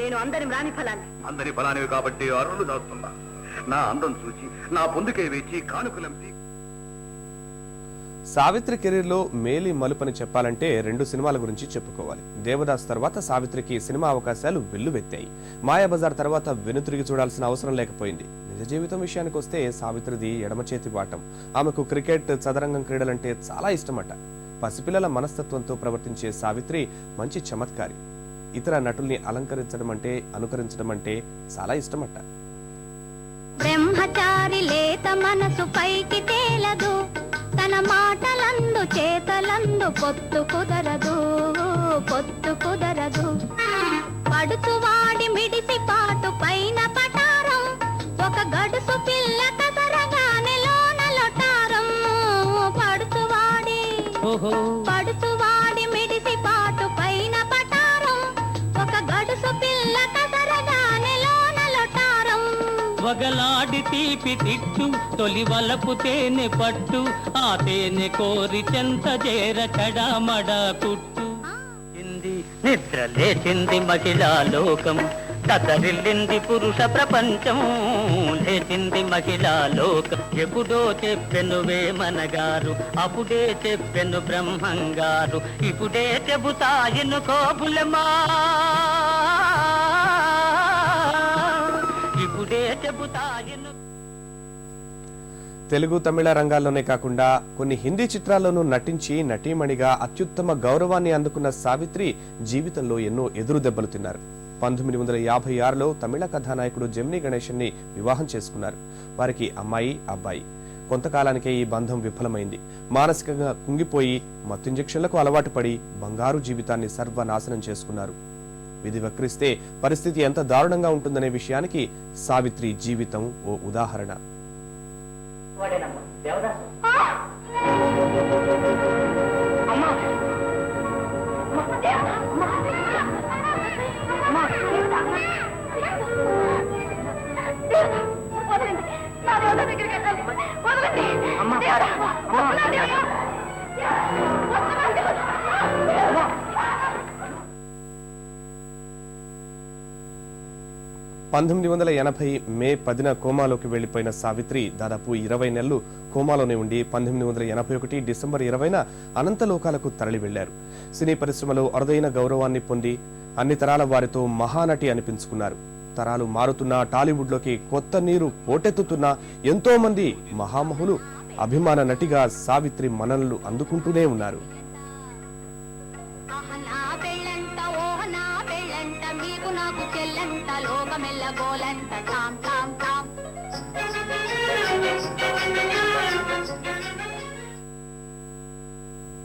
నేను అందరి రాని ఫలాన్ని. అందరి ఫలానివి కాబట్టి అరులు దాస్తున్నా నా అందం చూచి నా పొందుకే వేచి కానుకలంపి సావిత్రి కెరీర్లో మేలి మలుపని చెప్పాలంటే రెండు సినిమాల గురించి చెప్పుకోవాలి. దేవదాస్ తర్వాత సావిత్రికి సినిమా అవకాశాలు వెల్లువెత్తాయి. మాయాబజార్ తర్వాత వెనుతిరిగి చూడాల్సిన అవసరం లేకపోయింది. నిజ జీవితం విషయానికి వస్తే సావిత్రిది ఎడమ చేతి వాటం. ఆమెకు క్రికెట్ చదరంగం క్రీడలంటే చాలా ఇష్టమట. పసిపిల్లల మనస్తత్వంతో ప్రవర్తించే సావిత్రి మంచి చమత్కారి. ఇతర నటుల్ని అలంకరించడం అంటే అనుకరించడం అంటే చాలా ఇష్టమట. బ్రహ్మచారి లేత మనసు పైకి తేలదు. తన మాటలందు చేతలందు పొత్తు కుదరదు పొత్తు కుదరదు. పడుచువాడి మిడిసి పాటు పైన పటారం. ఒక గడుసు పిల్ల కదరగానే లోన లొటారం పడుచువాడి పడుచువాడి మిడిసి పాటు వగలాడి తీపి తిట్టు తొలి వలపు తేనె పట్టు ఆ తేనె కోరి చెంత చేర చడామడ కుట్టు. నిద్ర లేచింది మహిళా లోకం కదరిల్లింది పురుష ప్రపంచం లేచింది మహిళా లోకం. ఎప్పుడో చెప్పెను వేమనగారు అప్పుడే చెప్పెను బ్రహ్మంగారు ఇప్పుడే చెబుతాయను కోపులమా తెలుగు తమిళ రంగాల్లోనే కాకుండా కొన్ని హిందీ చిత్రాల్లోనూ నటించి నటీమణిగా అత్యుత్తమ గౌరవాన్ని అందుకున్న సావిత్రి జీవితంలో ఎన్నో ఎదురు దెబ్బలు తిన్నారు. పంతొమ్మిది వందల యాభై ఆరులో తమిళ కథానాయకుడు జమిని గణేశన్ని వివాహం చేసుకున్నారు. వారికి అమ్మాయి అబ్బాయి. కొంతకాలానికే ఈ బంధం విఫలమైంది. మానసికంగా కుంగిపోయి మత్తు ఇంజక్షన్లకు అలవాటు పడి బంగారు జీవితాన్ని సర్వనాశనం చేసుకున్నారు. విధి వక్రిస్తే పరిస్థితి ఎంత దారుణంగా ఉంటుందనే విషయానికి సావిత్రి జీవితం ఓ ఉదాహరణ. వాడేనమ్మా దేవదాసు. అమ్మా. అమ్మా, పంతొమ్మిది వందల ఎనభై మే పదిన కోమాలోకి వెళ్ళిపోయిన సావిత్రి దాదాపు ఇరవై నెలలు కోమాలోనే ఉండి పంతొమ్మిది వందల ఎనభై ఒకటి డిసెంబర్ ఇరవైన అనంతలోకాలకు తరలి వెళ్ళారు సినీ పరిశ్రమలో అరుదైన గౌరవాన్ని పొంది అన్ని తరాల వారితో మహానటి అనిపించుకున్నారు. తరాలు మారుతున్న టాలీవుడ్లోకి కొత్త నీరు పోటెత్తుతున్న ఎంతో మంది మహామహులు అభిమాన నటిగా సావిత్రి మననలు అందుకుంటూనే ఉన్నారు. నాకు చెల్లంట లోకమెల్ల గోలంత. తాం తాం తాం